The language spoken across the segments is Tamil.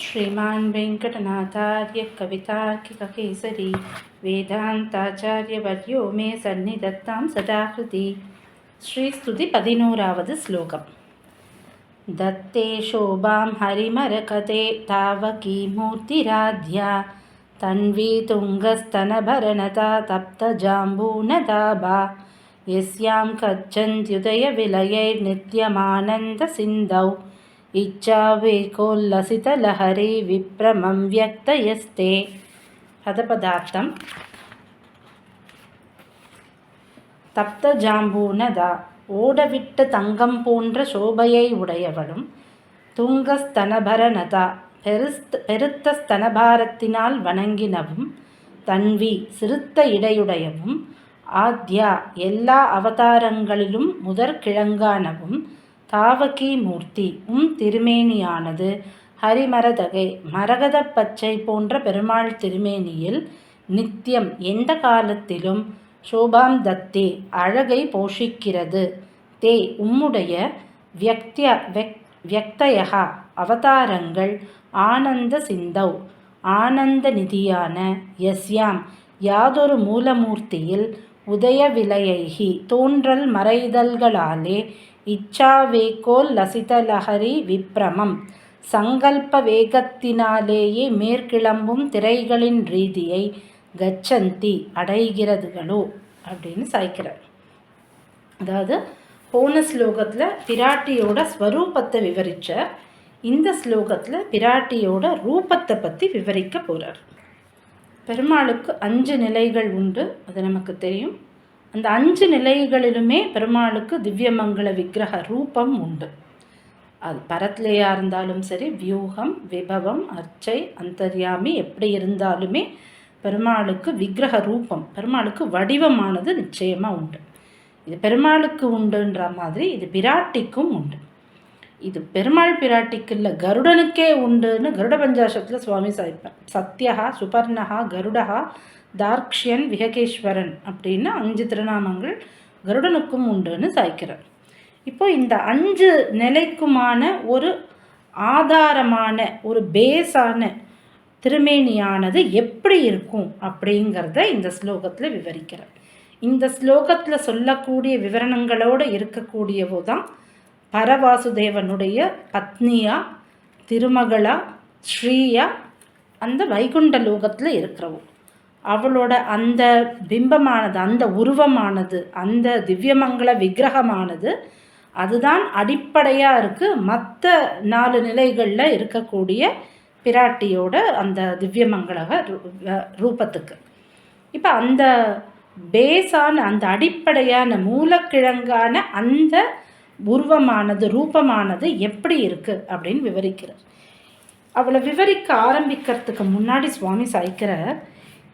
श्रीमान् वेङ्कटनाथार्य कवितार्किककेसरी वेदान्ताचार्यवर्यो मे सन्निधत्तां सदा कृति श्रीस्तुतिपदिनूरावद् श्लोकम्। दत्ते शोभां हरिमरकते तावकी मूर्तिराध्या तन्वी तुङ्गस्तनभरणता तप्तजाम्बूनदाबा। यस्यां कच्छन्त्युदयविलयैर्नित्यमानन्दसिन्धौ ఇచ్చావేకోల్లసితలహరి విప్రమం వ్యక్తయస్తే పదపదార్థం தப்த ஜாம்பூனதா ஓடவிட்ட தங்கம் போன்ற சோபையை உடையவளும். துங்கஸ்தனபரனதா. பெருஸ்த பெருத்த ஸ்தனபாரத்தினால் வணங்கினவும் தன்வி சிறுத்த இடையுடையவும் ஆத்யா எல்லா அவதாரங்களிலும் முதற்கிழங்கானவும் தாவகி மூர்த்தி உம் திருமேனியானது ஹரிமரதகை மரகத பச்சை போன்ற பெருமாள் திருமேனியில் நித்தியம் எந்த காலத்திலும் சோபாம் தத்தே அழகை போஷிக்கிறது. தே உம்முடைய வியக்திய வெக் அவதாரங்கள் ஆனந்த சிந்தௌ ஆனந்த நிதியான யஸ்யாம் யாதொரு மூலமூர்த்தியில் உதய விலையைகி தோன்றல் மறைதல்களாலே இச்சாவேகோல் லசிதலஹரி விப்ரமம். சங்கல்ப வேகத்தினாலேயே மேற்கிளம்பும் திரைகளின் ரீதியை கச்சந்தி அடைகிறதுகளோ அப்படின்னு சாய்க்கிறார். அதாவது போன ஸ்லோகத்தில் பிராட்டியோட ஸ்வரூபத்தை விவரித்த இந்த ஸ்லோகத்தில் பிராட்டியோட ரூபத்தை பற்றி விவரிக்க போகிறார் பெருமாளுக்கு அஞ்சு நிலைகள் உண்டு அது நமக்கு தெரியும். அந்த அஞ்சு நிலைகளிலுமே பெருமாளுக்கு திவ்யமங்கள விக்கிரக ரூபம் உண்டு. அது பரத்லேயா இருந்தாலும் சரி வியூகம் விபவம் அர்ச்சை அந்தர்யாமி எப்படி இருந்தாலுமே பெருமாளுக்கு விக்கிரக ரூபம் பெருமாளுக்கு வடிவமானது நிச்சயமாக உண்டு. இது பெருமாளுக்கு உண்டுன்ற மாதிரி இது பிராட்டிக்கும் உண்டு. இது பெருமாள் பிராட்டிக்கு இல்லை கருடனுக்கே உண்டுன்னு கருட பஞ்சாசத்தில் சுவாமி சாய்ப்பார். சத்யகா சுபர்ணகா கருடகா தார்க்ஷியன் விஹகேஸ்வரன் அப்படின்னு அஞ்சு திருநாமங்கள் கருடனுக்கும் உண்டுன்னு சாய்க்கிறார். இப்போ இந்த அஞ்சு நிலைக்குமான ஒரு ஆதாரமான ஒரு பேஸான திருமேனியானது எப்படி இருக்கும் அப்படிங்கிறத இந்த ஸ்லோகத்தில் விவரிக்கிறார். இந்த ஸ்லோகத்தில் சொல்லக்கூடிய விவரணங்களோடு இருக்கக்கூடியவோ தான் பரவாசுதேவனுடைய பத்னியா திருமகளா ஸ்ரீயா அந்த வைகுண்ட லோகத்தில் இருக்கிறவோ. அவளோட அந்த பிம்பமானது அந்த உருவமானது அந்த திவ்யமங்கள விக்கிரகமானது அதுதான் அடிப்படையாக இருக்குது மற்ற நாலு நிலைகளில் இருக்கக்கூடிய பிராட்டியோட அந்த திவ்யமங்களக ரூபத்துக்கு. இப்போ அந்த பேஸான அந்த அடிப்படையான மூலக்கிழங்கான அந்த உருவமானது ரூபமானது எப்படி இருக்குது அப்படின்னு விவரிக்கிறார். அவளை விவரிக்க ஆரம்பிக்கிறதுக்கு முன்னாடி சுவாமி சாய்க்கிற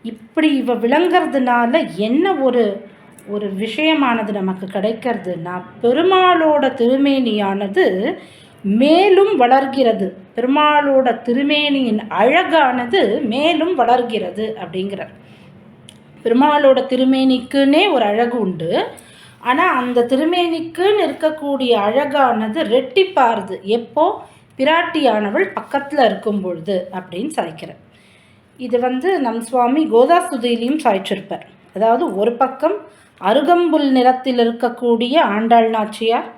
இப்படி இவ விளங்கிறதுனால என்ன ஒரு ஒரு விஷயமானது நமக்கு கிடைக்கிறதுனா பெருமாளோட திருமேனியானது மேலும் வளர்கிறது. பெருமாளோட திருமேனியின் அழகானது மேலும் வளர்கிறது அப்படிங்கிறார். பெருமாளோட திருமேனிக்குன்னே ஒரு அழகு உண்டு. ஆனால் அந்த திருமேனிக்குன்னு இருக்கக்கூடிய அழகானது ரெட்டிப்பாருது. எப்போ? பிராட்டியானவள் பக்கத்தில் இருக்கும் பொழுது அப்படின்னு சாய்க்கிறார் இது வந்து நம் சுவாமி கோதாசுதியிலையும் சாய்ச்சிருப்பார். அதாவது ஒரு பக்கம் அருகம்புல் நிறத்தில் இருக்கக்கூடிய ஆண்டாள் நாச்சியார்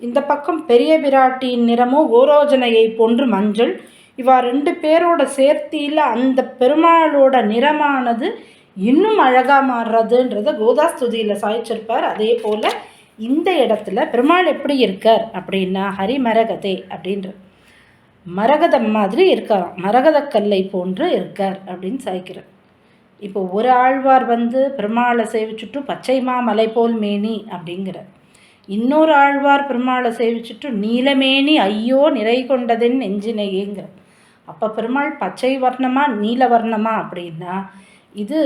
இந்த பக்கம் பெரிய பிராட்டியின் நிறமோ கோரோஜனையை போன்று மஞ்சள். இவா ரெண்டு பேரோட சேர்த்தியில் அந்த பெருமாளோட நிறமானது இன்னும் அழகாக மாறுறதுன்றத கோதாஸ்துதியில் சாய்ச்சிருப்பார். அதே போல் இந்த இடத்துல பெருமாள் எப்படி இருக்கார் அப்படின்னா ஹரிமரகதே அப்படின்ற மரகதம் மாதிரி இருக்காராம் மரகதக்கல்லை போன்று இருக்கார் அப்படின்னு சாய்க்கிறார். இப்போ ஒரு ஆழ்வார் வந்து பெருமாளை சேவிச்சுட்டு பச்சைமா மலை போல் மேனி அப்படிங்கிற இன்னொரு ஆழ்வார் பெருமாளை சேவிச்சுட்டு நீலமேனி ஐயோ நிறை கொண்டதென் நெஞ்சினையேங்கிற அப்போ பெருமாள் பச்சை வர்ணமா நீல வர்ணமா அப்படின்னா இது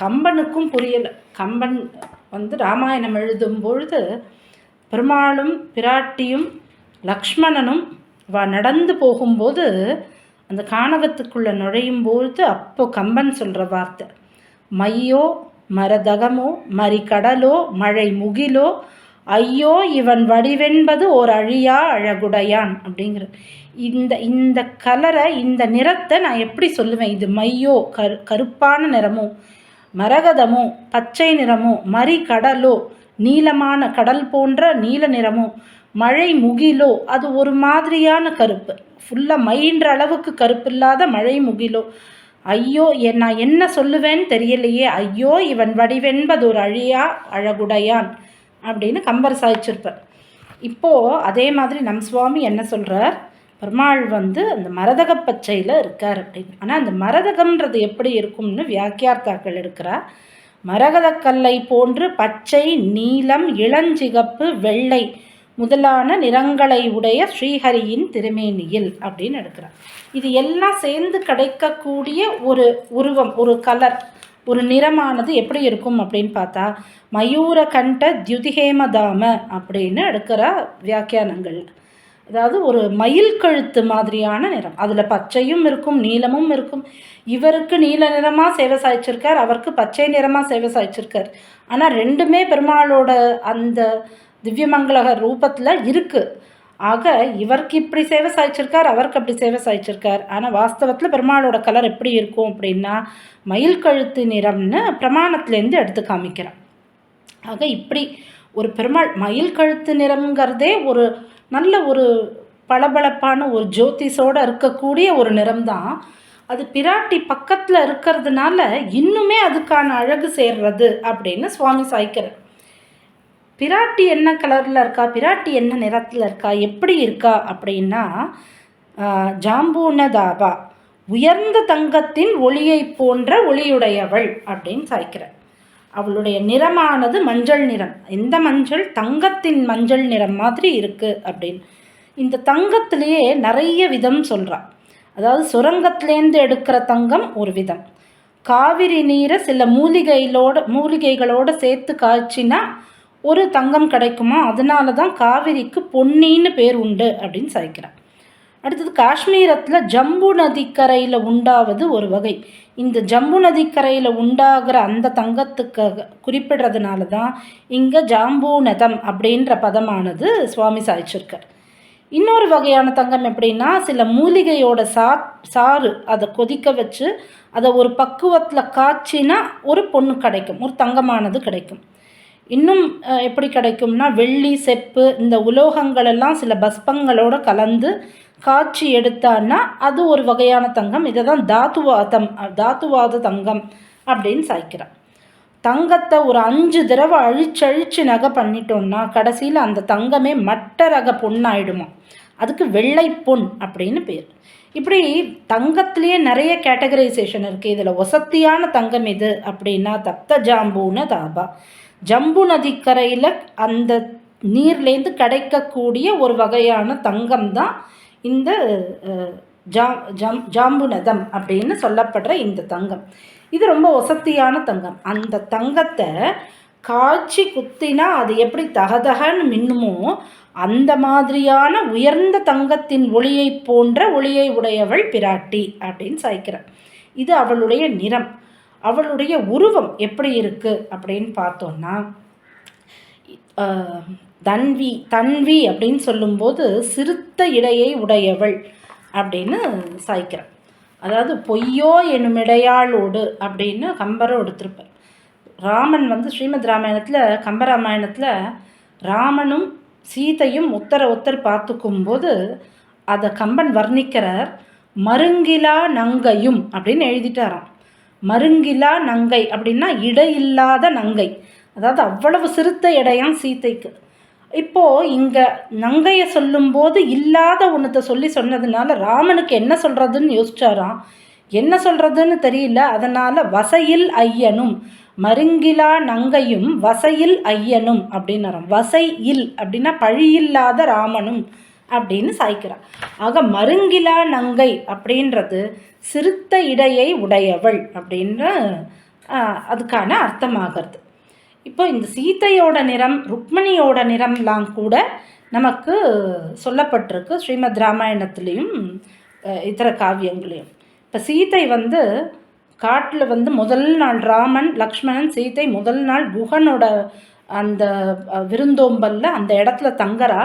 கம்பனுக்கும் புரியலை. கம்பன் வந்து ராமாயணம் எழுதும் பொழுது பெருமாளும் பிராட்டியும் லக்ஷ்மணனும் வா நடந்து போகும்போது அந்த கானகத்துக்குள்ளே நுழையும் பொழுது அப்போ கம்பன் சொல்கிற வார்த்தை. மையோ மரதகமோ மறிக்கடலோ மழை முகிலோ ஐயோ இவன் வடிவென்பது ஓர் அழியா அழகுடையான் அப்படிங்கிற. இந்த இந்த கலரை இந்த நிறத்தை நான் எப்படி சொல்லுவேன்? இது மையோ கரு கருப்பான நிறமோ மரகதமோ பச்சை நிறமோ மறிகடலோ நீளமான கடல் போன்ற நீல நிறமோ மழை முகிலோ? அது ஒரு மாதிரியான கருப்பு. ஃபுல்லாக மயின்ற அளவுக்கு கருப்பு இல்லாத மழை முகிலோ. ஐயோ என் நான் என்ன சொல்லுவேன்னு தெரியலையே. ஐயோ இவன் வடிவென்பது ஒரு அழியா அழகுடையான் அப்படின்னு கம்பர் சாய்ச்சிருப்பேன் இப்போது அதே மாதிரி நம் சுவாமி என்ன சொல்கிறார் பெருமாள் வந்து அந்த மரதக பச்சையில் இருக்கார் அப்படின்னு. ஆனால் அந்த மரதகம்ன்றது எப்படி இருக்கும்னு வியாக்கியார்த்தாக்கள் இருக்கிறார் மரகதக்கல்லை போன்று பச்சை நீலம் இளஞ்சிகப்பு வெள்ளை முதலான நிறங்களை உடைய ஸ்ரீஹரியின் திருமேனியில் அப்படின்னு எடுக்கிறார். இது எல்லாம் சேர்ந்து கிடைக்கக்கூடிய ஒரு உருவம் ஒரு கலர் ஒரு நிறமானது எப்படி இருக்கும் அப்படின்னு பார்த்தா மயூர கண்ட தியுதிஹேமதாம அப்படின்னு எடுக்கிற வியாக்கியானங்கள். அதாவது ஒரு மயில் கழுத்து மாதிரியான நிறம். அதில் பச்சையும் இருக்கும் நீளமும் இருக்கும். இவருக்கு நீல நிறமாக சேவை சாய்ச்சிருக்கார் அவருக்கு பச்சை நிறமாக சேவை சாய்ச்சிருக்கார். ஆனால் ரெண்டுமே பெருமாளோட அந்த திவ்யமங்களக ரூபத்தில் இருக்குது ஆக இவருக்கு இப்படி சேவை சாய்ச்சிருக்கார் அவருக்கு அப்படி சேவை சாய்ச்சிருக்கார். ஆனால் வாஸ்தவத்தில் பெருமாளோட கலர் எப்படி இருக்கும் அப்படின்னா மயில் கழுத்து நிறம்னு பிரமாணத்துலேருந்து எடுத்து காமிக்கிறான் ஆக இப்படி ஒரு பெருமாள் மயில் கழுத்து நிறம்ங்கிறதே ஒரு நல்ல ஒரு பளபளப்பான ஒரு ஜோதிஷோடு இருக்கக்கூடிய ஒரு நிறம் தான் அது பிராட்டி பக்கத்தில் இருக்கிறதுனால இன்னுமே அதுக்கான அழகு சேர்றது அப்படின்னு சுவாமி சாய்க்கிறார். பிராட்டி என்ன கலரில் இருக்கா? பிராட்டி என்ன நிறத்தில் இருக்கா? எப்படி இருக்கா? அப்படின்னா ஜாம்பூனதாபா உயர்ந்த தங்கத்தின் ஒளியை போன்ற ஒளியுடையவள் அப்படின்னு சாய்க்கிறார். அவளுடைய நிறமானது மஞ்சள் நிறம். எந்த மஞ்சள்? தங்கத்தின் மஞ்சள் நிறம் மாதிரி இருக்குது அப்படின்னு. இந்த தங்கத்திலேயே நிறைய விதம் சொல்கிறான் அதாவது சுரங்கத்திலேருந்து எடுக்கிற தங்கம் ஒரு விதம். காவிரி நீரை சில மூலிகைகளோட மூலிகைகளோடு சேர்த்து காய்ச்சினா ஒரு தங்கம் கிடைக்குமா? அதனால தான் காவிரிக்கு பொன்னின்னு பேர் உண்டு அப்படின்னு சாய்க்கிறார் அடுத்தது காஷ்மீரத்தில் ஜம்பு நதிக்கரையில் உண்டாவது ஒரு வகை. இந்த ஜம்பு நதிக்கரையில் உண்டாகிற அந்த தங்கத்துக்கு குறிப்பிடுறதுனால தான் இங்கே ஜாம்பூநதம் அப்படின்ற பதமானது சுவாமி சாய்ச்சிருக்கார். இன்னொரு வகையான தங்கம் எப்படின்னா சில மூலிகையோட சா சாறு அதை கொதிக்க வச்சு அதை ஒரு பக்குவத்தில் காய்ச்சினா ஒரு பொண்ணு கிடைக்கும் ஒரு தங்கமானது கிடைக்கும். இன்னும் எப்படி கிடைக்கும்னா வெள்ளி செப்பு இந்த உலோகங்களெல்லாம் சில பஸ்பங்களோட கலந்து காய்ச்சி எடுத்தான்னா அது ஒரு வகையான தங்கம். இதை தான் தாத்துவாதம் தாத்துவாத தங்கம் அப்படின்னு சாய்க்கிறான் தங்கத்தை ஒரு அஞ்சு தடவை அழிச்சழிச்சு நகை பண்ணிட்டோம்னா கடைசியில் அந்த தங்கமே மட்ட ரக பொண்ணாயிடுமா? அதுக்கு வெள்ளை பொன் அப்படின்னு பேர். இப்படி தங்கத்திலேயே நிறைய கேட்டகரைசேஷன் இருக்குது இதில் ஒசத்தியான தங்கம் எது அப்படின்னா தப்த ஜாம்பூன தாபா. ஜம்பு நதிக்கரையில் அந்த நீர்லேருந்து கிடைக்கக்கூடிய ஒரு வகையான தங்கம் தான் இந்த ஜா ஜம் ஜாம்புநதம் அப்படின்னு சொல்லப்படுற இந்த தங்கம். இது ரொம்ப ஒசத்தியான தங்கம். அந்த தங்கத்தை காய்ச்சி குத்தினா அது எப்படி தகதகன்னு மின்னுமோ அந்த மாதிரியான உயர்ந்த தங்கத்தின் ஒளியை போன்ற ஒளியை உடையவள் பிராட்டி அப்படின்னு சாய்க்கிறார் இது அவளுடைய நிறம். அவளுடைய உருவம் எப்படி இருக்குது அப்படின்னு பார்த்தோன்னா தன்வி தன்வி அப்படின்னு சொல்லும்போது சிறுத்த இடையை உடையவள் அப்படின்னு சாய்க்கிறான். அதாவது பொய்யோ என்னும் இடையாளோடு அப்படின்னு கம்பரும் எடுத்திருப்பார். ராமன் வந்து ஸ்ரீமத் ராமாயணத்தில் கம்பராமாயணத்தில் ராமனும் சீதையும் ஒத்தரை ஒத்தர் பார்த்துக்கும்போது அதை கம்பன் வர்ணிக்கிறார் மருங்கிலா நங்கையும் அப்படின்னு எழுதிட்டாராம். மருங்கிலா நங்கை அப்படின்னா இடையில்லாத நங்கை. அதாவது அவ்வளவு சிறுத்த இடையாம் சீத்தைக்கு. இப்போது இங்கே நங்கையை சொல்லும்போது இல்லாத ஒன்றத்தை சொல்லி சொன்னதுனால ராமனுக்கு என்ன சொல்கிறதுன்னு யோசிச்சாராம். என்ன சொல்கிறதுன்னு தெரியல. அதனால் வசையில் ஐயனும் மருங்கிலா நங்கையும் வசையில் ஐயனும் அப்படின்னு வசை இல் அப்படின்னா பழியில்லாத ராமனும். அப்படின்னு சாய்க்கிறாள் ஆக மருங்கிலா நங்கை அப்படின்றது சிறுத்த இடையை உடையவள் அப்படின்ற அதுக்கான அர்த்தமாகிறது. இப்போ இந்த சீத்தையோட நிறம் ருக்மணியோட நிறம்லாம் கூட நமக்கு சொல்லப்பட்டிருக்கு ஸ்ரீமத் ராமாயணத்துலேயும் இதர காவியங்களையும். இப்போ சீத்தை வந்து காட்டில் வந்து முதல் நாள் ராமன் லக்ஷ்மணன் சீதை முதல் நாள் குகனோட அந்த விருந்தோம்பலில் அந்த இடத்துல தங்குறா.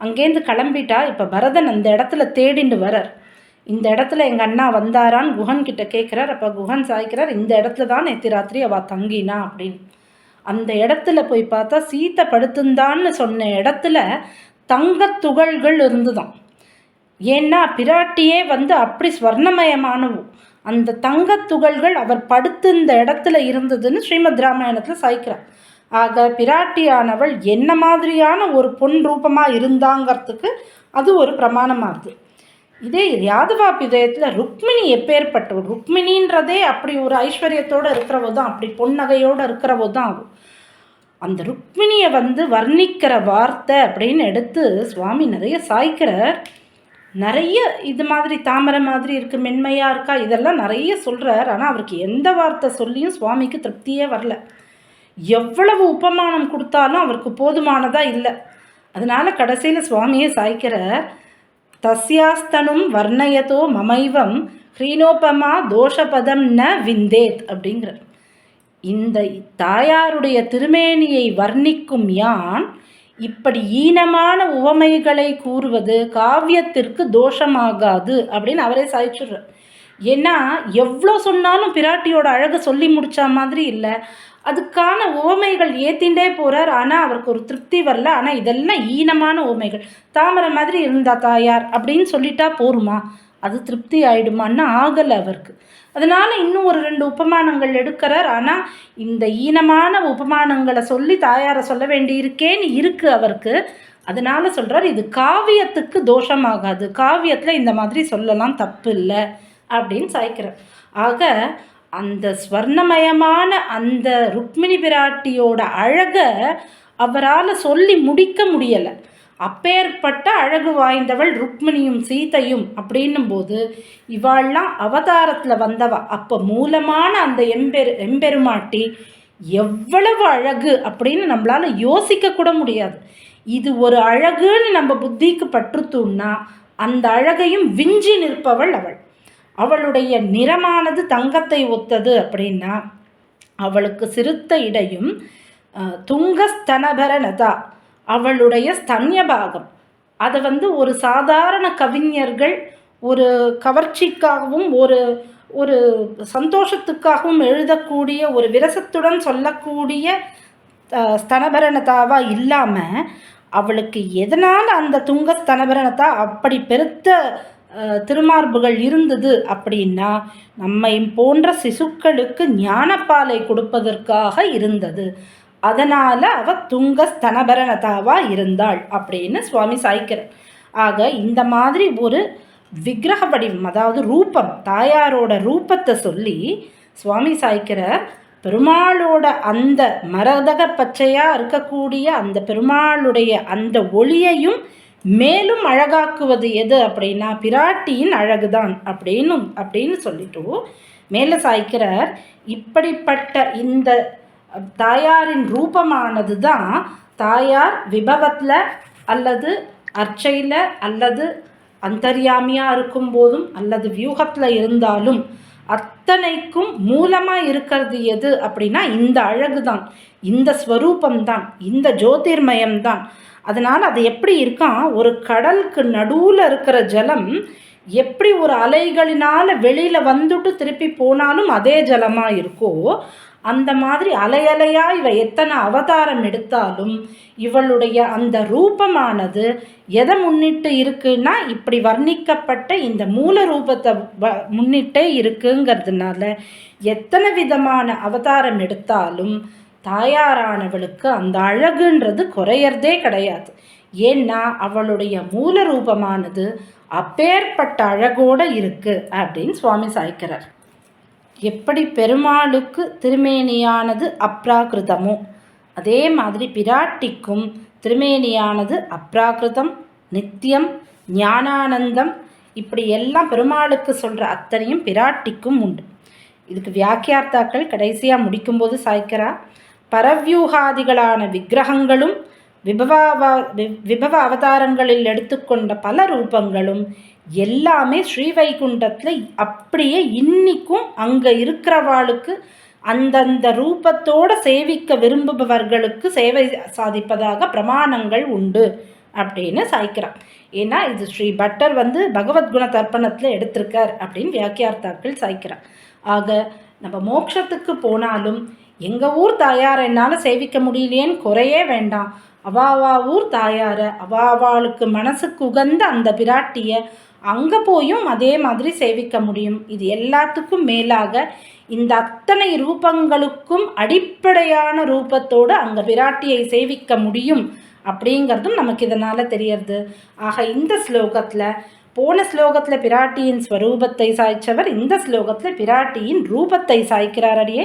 அங்கேருந்து கிளம்பிட்டா இப்போ பரதன் அந்த இடத்துல தேடிண்டு வரார் இந்த இடத்துல எங்கள் அண்ணா வந்தாரான்னு குஹன் கிட்ட கேட்குறார் அப்போ குஹன் சாய்க்கிறார் இந்த இடத்துல தான் நேற்று ராத்திரி அவள் தங்கினா அப்படின்னு. அந்த இடத்துல போய் பார்த்தா சீத்தை படுத்துந்தான்னு சொன்ன இடத்துல தங்கத் துகள்கள் இருந்துதான். ஏன்னா பிராட்டியே வந்து அப்படி ஸ்வர்ணமயமானவும் அந்த தங்கத் துகள்கள் அவர் படுத்திருந்த இடத்துல இருந்ததுன்னு ஸ்ரீமத் ராமாயணத்தில் சாய்க்கிறார். ஆக பிராட்டியானவள் என்ன மாதிரியான ஒரு பொன் ரூபமாக இருந்தாங்கிறதுக்கு அது ஒரு பிரமாணமாகுது இதே யாதவா பிதயத்தில் ருக்மிணி எப்பேற்பட்டவள்? ருக்மிணின்றதே அப்படி ஒரு ஐஸ்வர்யத்தோடு இருக்கிறவோ தான் அப்படி பொன்னகையோடு இருக்கிறவோ தான் ஆகும் அந்த ருக்மிணியை வந்து வர்ணிக்கிற வார்த்தை அப்படின்னு எடுத்து சுவாமி நிறைய சாய்க்கிறார். நிறைய இது மாதிரி தாமரை மாதிரி இருக்குது மென்மையாக இருக்கா இதெல்லாம் நிறைய சொல்கிறார் ஆனால் அவருக்கு எந்த வார்த்தை சொல்லியும் சுவாமிக்கு திருப்தியே வரல. எவ்வளவு உபமானம் கொடுத்தாலும் அவருக்கு போதுமானதாக இல்லை. அதனால் கடைசியில் சுவாமியே சாய்க்கிறார் தஸ்யாஸ்தனும் வர்ணயதோ மமைவம் ஹ்ரீனோபமா தோஷபதம் ந விந்தேத் அப்படிங்கிறார். இந்த தாயாருடைய திருமேனியை வர்ணிக்கும் யான் இப்படி ஈனமான உவமைகளை கூறுவது காவியத்திற்கு தோஷமாகாது அப்படின்னு அவரே சாய்ச்சிடுறார். ஏன்னா எவ்வளோ சொன்னாலும் பிராட்டியோட அழகு சொல்லி முடித்த மாதிரி இல்லை. அதுக்கான உவமைகள் ஏத்திண்டே போகிறார் ஆனால் அவருக்கு ஒரு திருப்தி வரல. ஆனால் இதெல்லாம் ஈனமான உவமைகள் தாமரை மாதிரி இருந்தா தாயார் அப்படின்னு சொல்லிட்டா போருமா? அது திருப்தி ஆயிடுமான்னு ஆகலை அவருக்கு. அதனால் இன்னும் ஒரு ரெண்டு உபமானங்கள் எடுக்கிறார். ஆனால் இந்த ஈனமான உபமானங்களை சொல்லி தாயாரை சொல்ல வேண்டியிருக்கேன்னு இருக்குது அவருக்கு. அதனால் சொல்கிறார் இது காவியத்துக்கு தோஷமாகாது. காவியத்தில் இந்த மாதிரி சொல்லலாம் தப்பு இல்லை அப்படின்னு சாய்க்கிறார். ஆக அந்த ஸ்வர்ணமயமான அந்த ருக்மிணி பிராட்டியோட அழகை அவரால் சொல்லி முடிக்க முடியலை. அப்பேற்பட்ட அழகு வாய்ந்தவள் ருக்மிணியும் சீதையும் அப்படின்னும் போது இவாள்லாம் அவதாரத்தில் வந்தவ. அப்போ மூலமான அந்த எம்பெரு எம்பெருமாட்டி எவ்வளவு அழகு அப்படின்னு நம்மளால் யோசிக்க கூட முடியாது. இது ஒரு அழகுன்னு நம்ம புத்திக்கு பற்றுத்தூன்னா அந்த அழகையும் விஞ்சி நிற்பவள் அவள். அவளுடைய நிறமானது தங்கத்தை ஒத்தது அப்படின்னா அவளுக்கு சிறுத்த இடையும் துங்கஸ்தனபரணதா அவளுடைய ஸ்தன்யபாகம். அதை வந்து ஒரு சாதாரண கவிஞர்கள் ஒரு கவர்ச்சிக்காகவும் ஒரு ஒரு சந்தோஷத்துக்காகவும் எழுதக்கூடிய ஒரு விரசத்துடன் சொல்லக்கூடிய ஸ்தனபரணதாவாக இல்லாமல் அவளுக்கு எதனால் அந்த துங்க ஸ்தனபரணத்தா அப்படி பெருத்த திருமார்புகள் இருந்தது அப்படின்னா நம்மை போன்ற சிசுக்களுக்கு ஞானப்பாலை கொடுப்பதற்காக இருந்தது. அதனால் அவ துங்க ஸ்தனபரணதாவாக இருந்தாள் அப்படின்னு சுவாமி சாய்க்கிறார். ஆக இந்த மாதிரி ஒரு விக்கிரக வடிவம் அதாவது ரூபம் தாயாரோட ரூபத்தை சொல்லி சுவாமி சாய்க்கிறார். பெருமாளோட அந்த மரதக பச்சையாக இருக்கக்கூடிய அந்த பெருமாளுடைய அந்த ஒளியையும் மேலும் அழகாக்குவது எது அப்படின்னா பிராட்டியின் அழகுதான் அப்படின்னு அப்படின்னு சொல்லிட்டு மேலே சாய்க்கிறார். இப்படிப்பட்ட இந்த தாயாரின் ரூபமானது தான் தாயார் விபவத்தில் அல்லது அர்ச்சையில் அல்லது அந்தர்யாமியாக இருக்கும்போதும் அல்லது வியூகத்தில் இருந்தாலும் அத்தனைக்கும் மூலமாக இருக்கிறது எது அப்படின்னா இந்த அழகு தான் இந்த ஸ்வரூபம் தான் இந்த ஜோதிர்மயம் தான் அதனால் அது எப்படி இருக்கான் ஒரு கடலுக்கு நடுவில் இருக்கிற ஜலம் எப்படி ஒரு அலைகளினால் வெளியில் வந்துட்டு திருப்பி போனாலும் அதே ஜலமாக இருக்கோ அந்த மாதிரி அலையலையாக இவ எத்தனை அவதாரம் எடுத்தாலும் இவளுடைய அந்த ரூபமானது எதை முன்னிட்டு இருக்குன்னா இப்படி வர்ணிக்கப்பட்ட இந்த மூல ரூபத்தை முன்னிட்டே இருக்குங்கிறதுனால எத்தனை விதமான அவதாரம் எடுத்தாலும் தாயாரானவளுக்கு அந்த அழகுன்றது குறையறதே கிடையாது. ஏன்னா அவளுடைய மூல ரூபமானது அப்பேற்பட்ட அழகோடு இருக்குது அப்படின்னு சுவாமி சாய்க்கிறார். எப்படி பெருமாளுக்கு திருமேனியானது அப்ராகிருதமோ அதே மாதிரி பிராட்டிக்கும் திருமேனியானது அப்ராகிருதம் நித்தியம் ஞானானந்தம் இப்படி எல்லாம் பெருமாளுக்கு சொல்கிற அத்தனையும் பிராட்டிக்கும் உண்டு. இதுக்கு வியாக்கியார்த்தாக்கள் கடைசியாக முடிக்கும்போது சாய்க்கிறா பரவியூகாதிகளான விக்கிரகங்களும் விபவ விபவ அவதாரங்களில் எடுத்துக்கொண்ட பல ரூபங்களும் எல்லாமே ஸ்ரீவைகுண்டத்தில் அப்படியே இன்னிக்கும் அங்கே இருக்கிறவாளுக்கு அந்தந்த ரூபத்தோடு சேவிக்க விரும்புபவர்களுக்கு சேவை சாதிப்பதாக பிரமாணங்கள் உண்டு அப்படின்னு சாய்க்கிறான். ஏன்னா இது ஸ்ரீ பட்டர் வந்து பகவத்குண தர்ப்பணத்தில் எடுத்திருக்கார் அப்படின்னு வியாக்கியார்த்தாக்கள் சாய்க்கிறான். ஆக நம்ம மோட்சத்துக்கு போனாலும் எங்கள் ஊர் தாயார் என்னால் சேவிக்க முடியலையேன்னு குறையே வேண்டாம். அவாவா ஊர் தாயாரை. அவாவாளுக்கு மனசுக்கு உகந்த அந்த பிராட்டியை அங்கே போயும் அதே மாதிரி சேவிக்க முடியும். இது எல்லாத்துக்கும் மேலாக இந்த அத்தனை ரூபங்களுக்கும் அடிப்படையான ரூபத்தோடு அங்கே பிராட்டியை சேவிக்க முடியும் அப்படிங்கிறதும் நமக்கு இதனால் தெரியறது. ஆக இந்த ஸ்லோகத்தில் போன ஸ்லோகத்தில் பிராட்டியின் ஸ்வரூபத்தை சாய்ச்சவர் இந்த ஸ்லோகத்தில் பிராட்டியின் ரூபத்தை சாய்க்கிறார் அடியே.